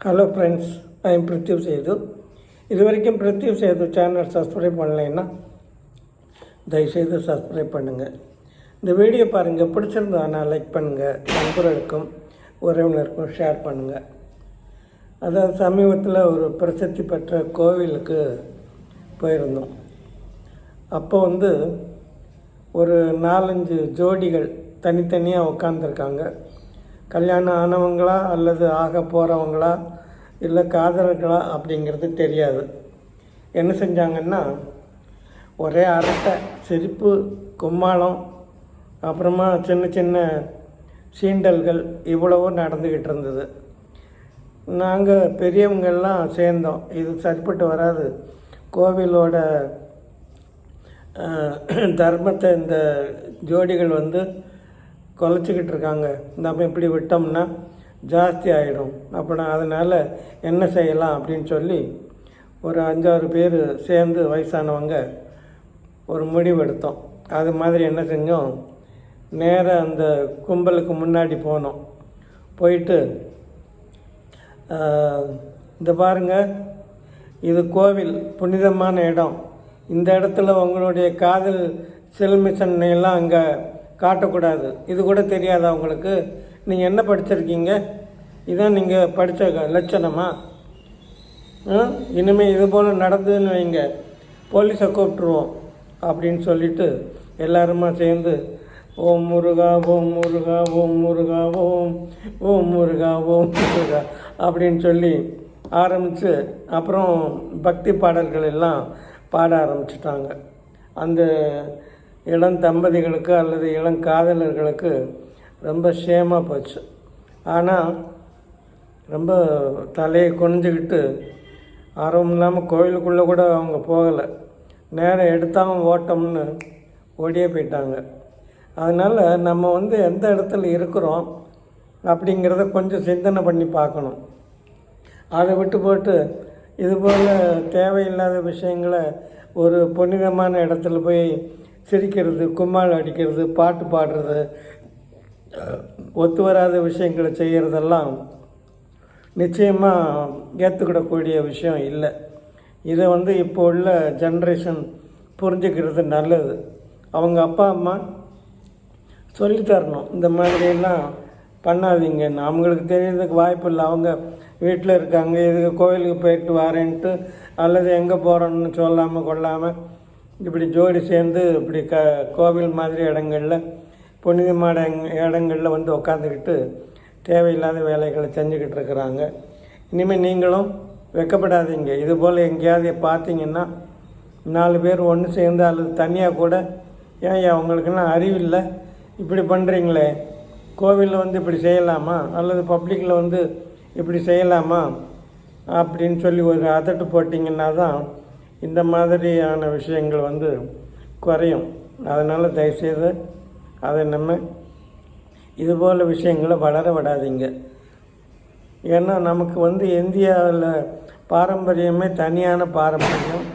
Hello friends I am Prithyu Sethu இது வரைக்கும் பிரித்யூவ் Setu channel subscribe பண்ணலைன்னா தயவுசெய்து சப்ஸ்கிரைப் பண்ணுங்கள் இந்த வீடியோ பாருங்கள் பிடிச்சிருந்தானா லைக் பண்ணுங்கள் நண்பர்களுக்கும் உறவினருக்கும் ஷேர் பண்ணுங்கள் அதாவது சமீபத்தில் ஒரு பிரசித்தி பெற்ற கோவிலுக்கு போயிருந்தோம். அப்போ வந்து ஒரு நாலஞ்சு ஜோடிகள் தனித்தனியாக உட்காந்துருக்காங்க கல்யாணம் ஆனவங்களா அல்லது ஆக போகிறவங்களா இல்லை காதலர்களா அப்படிங்கிறது தெரியாது. என்ன செஞ்சாங்கன்னா ஒரே அரட்டை சிரிப்பு கும்மாளம் அப்புறமா சின்ன சின்ன சீண்டல்கள் இவ்வளவோ நடந்துக்கிட்டு இருந்தது. நாங்கள் பெரியவங்கள்லாம் சேர்ந்தோம். இது சரிப்பட்டு வராது. கோவிலோட தர்மத்தை இந்த ஜோடிகள் வந்து குலைச்சிக்கிட்டு இருக்காங்க. நம்ம இப்படி விட்டோம்னா ஜாஸ்தி ஆகிடும் அப்புறம் அதனால் என்ன செய்யலாம் அப்படின்னு சொல்லி ஒரு அஞ்சாறு பேர் சேர்ந்து வயசானவங்க ஒரு முடிவு எடுத்தோம். அது மாதிரி என்ன செஞ்சோம்? நேராக அந்த கும்பலுக்கு முன்னாடி போனோம். போயிட்டு இந்த பாருங்க இது கோவில் புனிதமான இடம். இந்த இடத்துல உங்களுடைய காதல் செல்மிஷன் எல்லாம் அங்கே காட்டக்கூடாது. இது கூட தெரியாதா உங்களுக்கு? நீங்கள் என்ன படிச்சிருக்கீங்க? இதான் நீங்கள் படித்த லட்சணமா? இனிமேல் இது போல் நடந்ததுன்னு வைங்க. போலீஸை கூப்பிட்ருவோம் அப்படின்னு சொல்லிட்டு எல்லாருமா சேர்ந்து ஓம் முருகா ஓம் முருகா ஓம் முருகா ஓம் ஓம் முருகா ஓம் முருகா அப்படின்னு சொல்லி ஆரம்பித்து அப்புறம் பக்தி பாடல்கள் எல்லாம் பாட ஆரம்பிச்சிட்டாங்க. அந்த இளம் தம்பதிகளுக்கு அல்லது இளம் காதலர்களுக்கு ரொம்ப ஷேமாக போச்சு. ஆனால் ரொம்ப தலையை குனிஞ்சுக்கிட்டு ஆர்வம் இல்லாமல் கோயிலுக்குள்ளே கூட அவங்க போகலை. நேரம் எடுத்தாலும் ஓட்டம்னு ஓடியே போயிட்டாங்க. அதனால் நம்ம வந்து எந்த இடத்துல இருக்கிறோம் அப்படிங்கிறத கொஞ்சம் சிந்தனை பண்ணி பார்க்கணும். அதை விட்டு போட்டு இதுபோல் தேவையில்லாத விஷயங்களை ஒரு புனிதமான இடத்துல போய் சிரிக்கிறது கும்மாள் அடிக்கிறது பாட்டு பாடுறது ஒத்து வராத விஷயங்களை செய்கிறதெல்லாம் நிச்சயமாக ஏற்றுக்கிடக்கூடிய விஷயம் இல்லை. இதை வந்து இப்போ உள்ள ஜென்ரேஷன் புரிஞ்சுக்கிறது நல்லது. அவங்க அப்பா அம்மா சொல்லி தரணும். இந்த மாதிரியெல்லாம் பண்ணாதீங்கன்னு அவங்களுக்கு தெரியறதுக்கு வாய்ப்பு இல்லை. அவங்க வீட்டில் இருக்காங்க. இதுக்கு கோயிலுக்கு போயிட்டு வரேன்ட்டு அல்லது எங்கே போகிறோன்னு சொல்லாமல் கொள்ளாமல் இப்படி ஜோடி சேர்ந்து இப்படி க கோவில் மாதிரி இடங்களில் புனிதமான இடங்க- இடங்களில் வந்து உக்காந்துக்கிட்டு தேவையில்லாத வேலைகளை செஞ்சுக்கிட்டு இருக்கிறாங்க. இனிமேல் நீங்களும் வெக்கப்படாதீங்க. இதுபோல் எங்கேயாவது பார்த்தீங்கன்னா நாலு பேர் ஒன்று சேர்ந்து அல்லது தனியாக கூட ஏன் அவங்களுக்குன்னா அறிவில்லை? இப்படி பண்ணுறீங்களே கோவிலில் வந்து இப்படி செய்யலாமா? அல்லது பப்ளிக்கில் வந்து இப்படி செய்யலாமா? அப்படின்னு சொல்லி ஒரு அதட்டு போட்டிங்கன்னா தான் இந்த மாதிரியான விஷயங்கள் வந்து குறையும். அதனால் தயவுசெய்து அதை நம்ம இதுபோல் விஷயங்களை வளர விடாதீங்க. ஏன்னா நமக்கு வந்து இந்தியாவில் பாரம்பரியமே தனியான பாரம்பரியம்.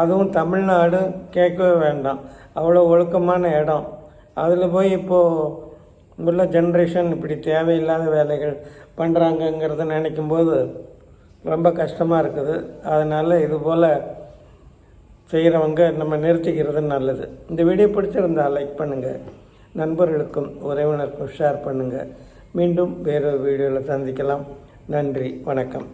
அதுவும் தமிழ்நாடு கேட்கவே வேண்டாம். அவ்வளோ ஒழுக்கமான இடம். அதில் போய் இப்போது உள்ள ஜென்ரேஷன் இப்படி தேவையில்லாத வேலைகள் பண்ணுறாங்கங்கிறத நினைக்கும்போது ரொம்ப கஷ்டமாக இருக்குது. அதனால் இது போல் செய்கிறவங்க நம்ம நிறுத்திக்கிறது நல்லது. இந்த வீடியோ பிடிச்சிருந்தா லைக் பண்ணுங்கள் நண்பர்களுக்கும் உறவினருக்கும் ஷேர் பண்ணுங்கள் மீண்டும் வேறொரு வீடியோவில் சந்திக்கலாம். நன்றி. வணக்கம்.